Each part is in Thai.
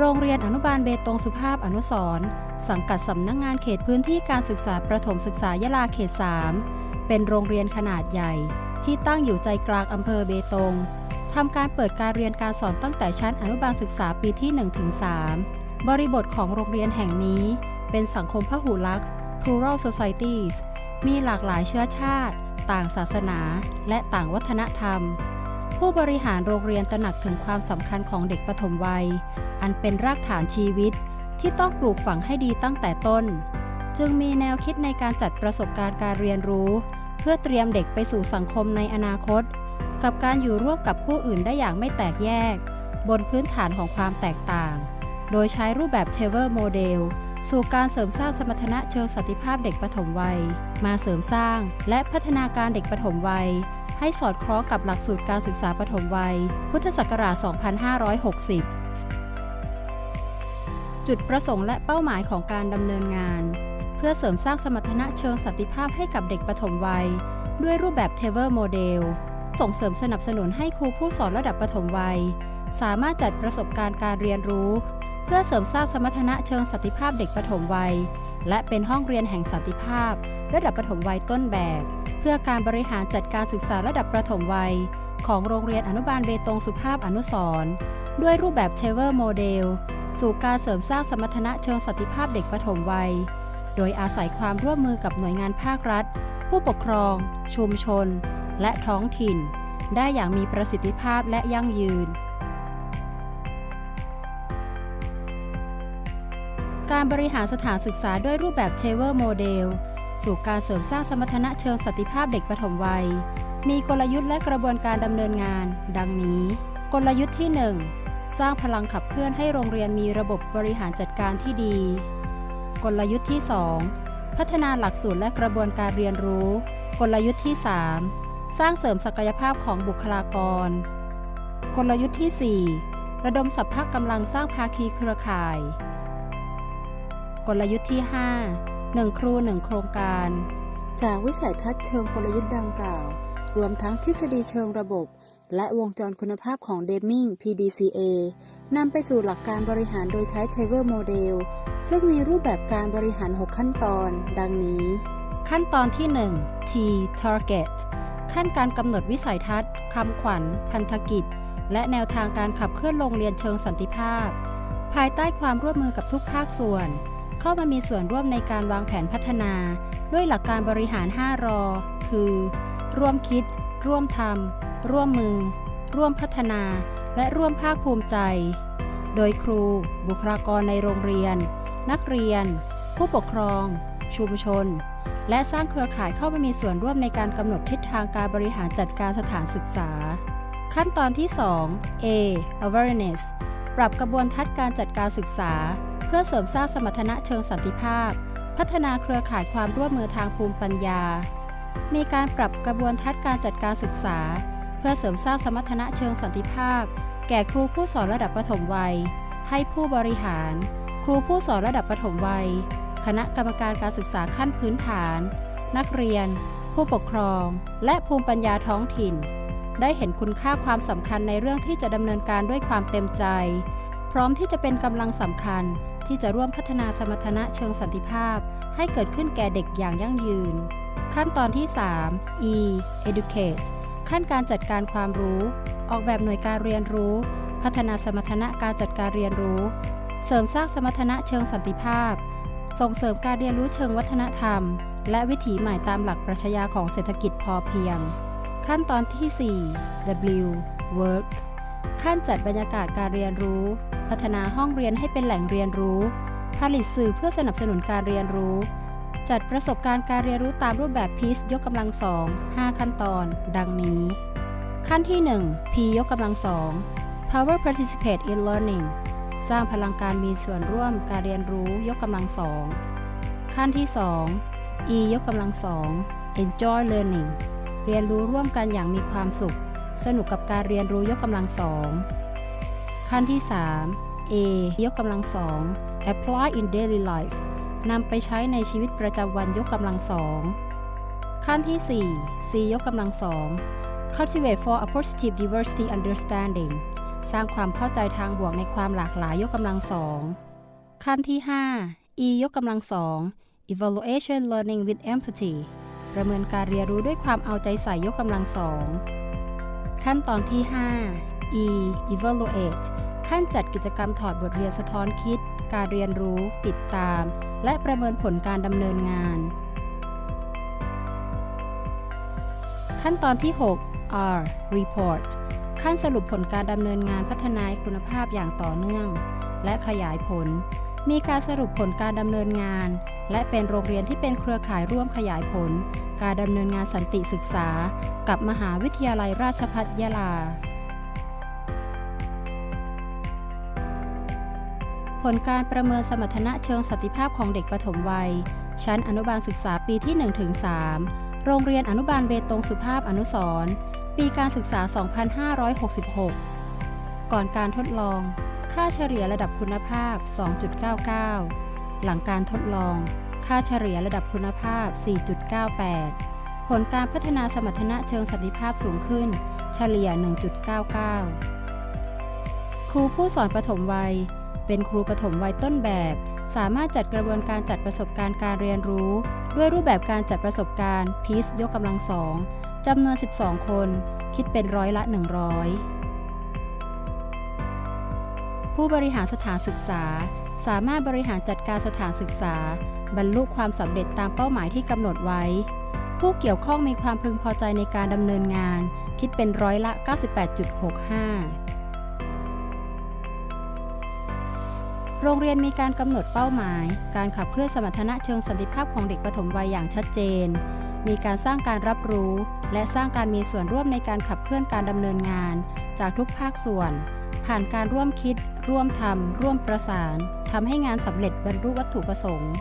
โรงเรียนอนุบาลเบตงสุภาพอนุสร์สังกัดสำนักงงานเขตพื้นที่การศึกษาประถมศึกษายะลาเขต 3 เป็นโรงเรียนขนาดใหญ่ ที่ตั้งอยู่ใจกลางอำเภอเบตงทำการเปิดการเรียนการสอนตั้งแต่ชั้นอนุบาลศึกษาปีที่ 1-3 บริบทของโรงเรียนแห่งนี้ เป็นสังคมพหุลักษณ์ plural societies มีหลากหลายเชื้อชาติ ต่างศาสนา และต่างวัฒนธรรม ผู้บริหารโรงเรียนตระหนักถึงความสำคัญของเด็กปฐมวัย อันเป็นรากฐานชีวิตที่ต้องปลูกฝังให้ดีตั้งแต่ต้น จึงมีแนวคิดในการจัดประสบการณ์การเรียนรู้ เพื่อเตรียมเด็กไปสู่สังคมในอนาคต กับการอยู่ร่วมกับผู้อื่นได้อย่างไม่แตกแยก บนพื้นฐานของความแตกต่าง โดยใช้รูปแบบเทเวอร์โมเดลสู่การเสริมสร้างสมรรถนะเชิงสันติภาพเด็กปฐมวัย มาเสริมสร้างและพัฒนาการเด็กปฐมวัย ให้สอดคล้องกับหลักสูตรการศึกษาปฐมวัย พุทธศักราช 2560 จุดประสงค์และเป้าหมายของการดำเนินงาน เพื่อเสริมสร้างสมรรถนะเชิงสันติภาพให้กับเด็กปฐมวัย ด้วยรูปแบบเทเวอร์โมเดลส่งเสริมสนับสนุนให้ครูผู้สอนระดับปฐมวัย สามารถจัดประสบการณ์การเรียนรู้ เพื่อเสริมสร้างสมรรถนะเชิงสันติภาพเด็กปฐมวัย และเป็นห้องเรียนแห่งสันติภาพ ระดับปฐมวัยต้นแบบ เพื่อการบริหารจัดการศึกษาระดับประถมวัย ของโรงเรียนอนุบาลเบตงสุภาพอนุสร์ด้วยรูปแบบเทเวอร์โมเดล สู่การเสริมสร้างสมรรถนะเชิงสันติภาพเด็กปฐมวัย โดยอาศัยความร่วมมือกับหน่วยงานภาครัฐ ผู้ปกครอง ชุมชน และท้องถิ่น ได้อย่างมีประสิทธิภาพและยั่งยืน การบริหารสถานศึกษาด้วยรูปแบบเชเวอร์โมเดลสู่การเสริมสร้างสมรรถนะเชิงสติภาพเด็กปฐมวัย มีกลยุทธ์และกระบวนการดำเนินงาน ดังนี้ กลยุทธ์ที่ 1 สร้างพลังขับเคลื่อนให้โรงเรียนมีระบบบริหารจัดการที่ดี กลยุทธ์ที่ 2 พัฒนาหลักสูตรและกระบวนการเรียนรู้ กลยุทธ์ที่ 3 สร้างเสริมศักยภาพของบุคลากร กลยุทธ์ที่ 4 ระดมสัพพะกำลังสร้างภาคีเครือข่าย กลยุทธ์ที่ 5 1 ครู 1 โครงการ จากวิสัยทัศน์เชิงกลยุทธ์ดังกล่าว รวมทั้งทฤษฎีเชิงระบบ และวงจรคุณภาพของเดมิง PDCA นำไปสู่หลักการบริหารโดยใช้เทเวอร์โมเดลซึ่งมีรูปแบบการบริหาร 6 ขั้นตอน ดังนี้ ขั้นตอนที่ 1 T Target ขั้นการกำหนดวิสัยทัศน์คำขวัญ พันธกิจ และแนวทางการขับเคลื่อนโรงเรียนเชิงสันติภาพ ภายใต้ความร่วมมือกับทุกภาคส่วน เข้ามามีส่วนร่วมในการวางแผนพัฒนา ด้วยหลักการบริหาร 5 รอ คือ ร่วมคิด ร่วมทำร่วมมือ ร่วมพัฒนา และร่วมภาคภูมิใจ โดยครู บุคลากรในโรงเรียน นักเรียน ผู้ปกครอง ชุมชน และสร้างเครือข่ายเข้ามามีส่วนร่วมในการกำหนดทิศทางการบริหารจัดการสถานศึกษา ขั้นตอนที่ 2 A awareness ปรับกระบวนทัศน์การจัดการศึกษา เพื่อเสริมสร้างสมรรถนะเชิงสันติภาพ พัฒนาเครือข่ายความร่วมมือทางภูมิปัญญา มีการปรับกระบวนทัศน์การจัดการศึกษา เพื่อเสริมสร้างสมรรถนะเชิงสันติภาพ แก่ครูผู้สอนระดับประถมวัย ให้ผู้บริหาร ครูผู้สอนระดับประถมวัย คณะกรรมการการศึกษาขั้นพื้นฐาน นักเรียน ผู้ปกครอง และภูมิปัญญาท้องถิ่น ได้เห็นคุณค่าความสำคัญในเรื่องที่จะดำเนินการด้วยความเต็มใจ พร้อมที่จะเป็นกำลังสำคัญที่จะร่วมพัฒนาสมรรถนะเชิงสันติภาพ ให้เกิดขึ้นแก่เด็กอย่างยั่งยืน ขั้นตอนที่ 3 E educate ขั้นการจัดการความรู้ ออกแบบหน่วยการเรียนรู้ พัฒนาสมรรถนะการจัดการเรียนรู้ เสริมสร้างสมรรถนะเชิงสันติภาพ ส่งเสริมการเรียนรู้เชิงวัฒนธรรม และวิถีใหม่ตามหลักปรัชญาของเศรษฐกิจพอเพียง ขั้นตอนที่ 4 W work ขั้นจัดบรรยากาศการเรียนรู้ พัฒนาห้องเรียนให้เป็นแหล่งเรียนรู้ ผลิตสื่อเพื่อสนับสนุนการเรียนรู้ จัดประสบการณ์การเรียนรู้ตามรูปแบบพีซยกกำลังสอง5ขั้นตอน ดังนี้ ขั้นที่ 1 P ยกกำลังสอง Power Participate in Learning สร้างพลังการมีส่วนร่วมการเรียนรู้ยกกำลังสองขั้นที่ 2 E ยกกำลังสอง Enjoy Learning เรียนรู้ร่วมกันอย่างมีความสุข สนุกกับการเรียนรู้ยกกำลังสองขั้นที่ 3 A ยกกำลังสอง apply in daily life นำไปใช้ในชีวิตประจำวันยกกำลังสองขั้นที่ 4 C ยกกำลังสอง cultivate for a positive diversity understanding สร้างความเข้าใจทางบวกในความหลากหลายยกกำลังสองขั้นที่ 5 E ยกกำลังสอง Evaluation Learning with Empathy ประเมินการเรียนรู้ด้วยความเอาใจใส่ยกกำลังสองขั้นตอนที่ 5 E Evaluate ขั้นจัดกิจกรรมถอดบทเรียนสะท้อนคิด การเรียนรู้ ติดตาม และประเมินผลการดำเนินงาน ขั้นตอนที่ 6 R Report ขั้นสรุปผลการดำเนินงานพัฒนาคุณภาพอย่างต่อเนื่อง และขยายผล มีการสรุปผลการดำเนินงาน และเป็นโรงเรียนที่เป็นเครือข่ายร่วมขยายผล การดำเนินงานสันติศึกษา กับมหาวิทยาลัยราชภัฏยะลา ผลการประเมินสมรรถนะเชิงสัติภาพของเด็กปฐมวัย ชั้นอนุบาลศึกษาปีที่ 1-3 โรงเรียนอนุบาลเบตงสุภาพอนุสรปีการศึกษา 2566 ก่อนการทดลอง ค่าเฉลี่ยระดับคุณภาพ 2.99 หลังการทดลอง ค่าเฉลี่ยระดับคุณภาพ 4.98 ผลการพัฒนาสมรรถนะเชิงสันติภาพสูงขึ้น เฉลี่ย 1.99 ครูผู้สอนปฐมวัย เป็นครูปฐมวัยต้นแบบ สามารถจัดกระบวนการจัดประสบการณ์การเรียนรู้ ด้วยรูปแบบการจัดประสบการณ์พีซยกกำลังสองจำนวน 12 คน คิดเป็นร้อยละ 100 ผู้บริหารสถานศึกษา สามารถบริหารจัดการสถานศึกษา บรรลุความสำเร็จตามเป้าหมายที่กำหนดไว้ ผู้เกี่ยวข้องมีความพึงพอใจในการดำเนินงาน คิดเป็นร้อยละ 98.65 โรงเรียนมีการกำหนดเป้าหมาย การขับเคลื่อนสมรรถนะเชิงสันติภาพของเด็กปฐมวัยอย่างชัดเจน มีการสร้างการรับรู้ และสร้างการมีส่วนร่วมในการขับเคลื่อนการดำเนินงาน จากทุกภาคส่วน ผ่านการร่วมคิด ร่วมทำร่วมประสานทำให้งานสำเร็จบรรลุวัตถุประสงค์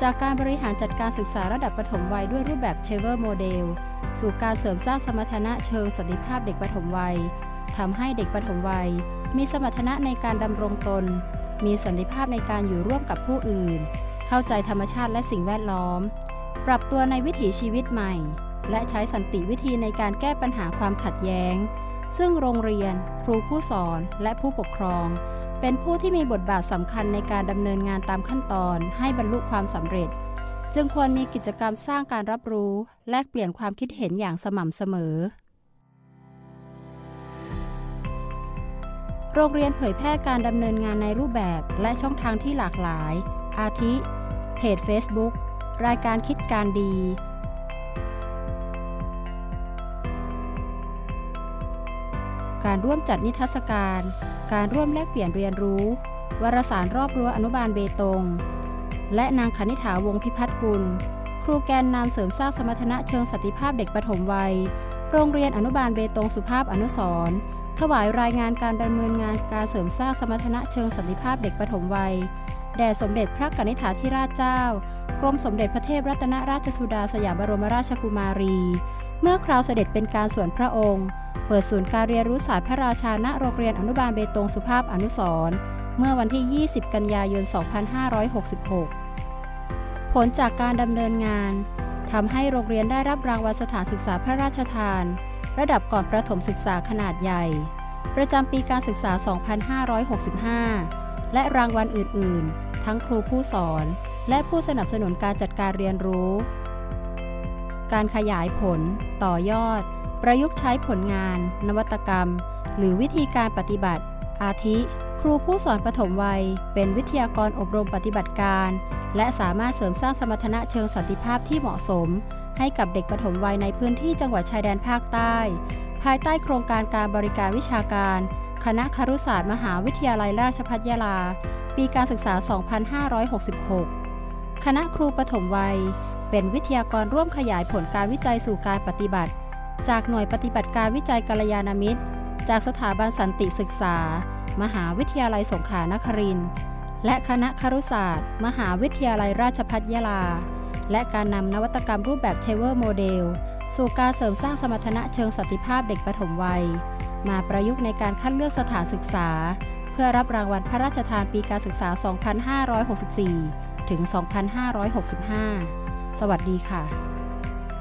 จากการบริหารจัดการศึกษาระดับปฐมวัยด้วยรูปแบบเชเวอร์โมเดลสู่การเสริมสร้างสมรรถนะเชิงสันติภาพเด็กปฐมวัยทำให้เด็กปฐมวัย มีสมรรถนะในการดำรงตน มีสันติภาพในการอยู่ร่วมกับผู้อื่น เข้าใจธรรมชาติและสิ่งแวดล้อม ปรับตัวในวิถีชีวิตใหม่ และใช้สันติวิธีในการแก้ปัญหาความขัดแย้ง ซึ่งโรงเรียน ครูผู้สอน และผู้ปกครอง เป็นผู้ที่มีบทบาทสำคัญในการดำเนินงานตามขั้นตอน ให้บรรลุความสำเร็จ จึงควรมีกิจกรรมสร้างการรับรู้ แลกเปลี่ยนความคิดเห็นอย่างสม่ำเสมอ โรงเรียนเผยแพร่การดำเนินงานในรูปแบบและช่องทางที่หลากหลาย อาทิ เพจ Facebook รายการคิดการดี การร่วมจัดนิทรรศการ การร่วมแลกเปลี่ยนเรียนรู้ วารสารรอบรั้วอนุบาลเบตง และนางคณิ t าวงพิพัฒน์กุล ครูแกนนำเสริมสร้างสมรรถนะเชิงสันติภาพเด็กปฐมวัย โรงเรียนอนุบาลเบตงสุภาพอนุสร์ ถวายรายงานการดำเนินงานการเสริมสร้างสมรรถนะเชิงสันติภาพเด็กปฐมวัย แด่สมเด็จพระกนิษฐาธิราชเจ้า กรมสมเด็จพระเทพรัตนราชสุดาสยามบรมราชกุมารี เมื่อคราวเสด็จเป็นการส่วนพระองค์ เปิดศูนย์การเรียนรู้ศาสตร์พระราชาณโรงเรียนอนุบาลเบตงสุภาพอนุสรเมื่อวันที่ 20 กันยายน 2566 ผลจากการดำเนินงานทำให้โรงเรียนได้รับรางวัลสถานศึกษาพระราชทาน ระดับก่อนประถมศึกษาขนาดใหญ่ ประจำปีการศึกษา 2565 และรางวัลอื่น ๆ ทั้งครูผู้สอน และผู้สนับสนุนการจัดการเรียนรู้ การขยายผล ต่อยอด ประยุกต์ใช้ผลงาน นวัตกรรม หรือวิธีการปฏิบัติ อาทิ ครูผู้สอนปฐมวัย เป็นวิทยากรอบรมปฏิบัติการ และสามารถเสริมสร้างสมรรถนะเชิงสันติภาพที่เหมาะสม ให้กับเด็กปฐมวัยในพื้นที่จังหวัดชายแดนภาคใต้ ภายใต้โครงการการบริการวิชาการ คณะครุศาสตร์มหาวิทยาลัยราชภัฏยาลา ปีการศึกษา 2566 คณะครูปฐมวัย เป็นวิทยากรร่วมขยายผลการวิจัยสู่การปฏิบัติ จากหน่วยปฏิบัติการวิจัยกัลยาณมิตร จากสถาบันสันติศึกษา มหาวิทยาลัยสงขลานครินทร์และคณะครุศาสตร์ มหาวิทยาลัยราชภัฏยาลา และการนำนวัตกรรมรูปแบบเชเวอร์โมเดลสู่การเสริมสร้างสมรรถนะเชิงสันติภาพเด็กปฐมวัย มาประยุกต์ในการคัดเลือกสถานศึกษา เพื่อรับรางวัลพระราชทานปีการศึกษา 2564 ถึง 2565 สวัสดีค่ะ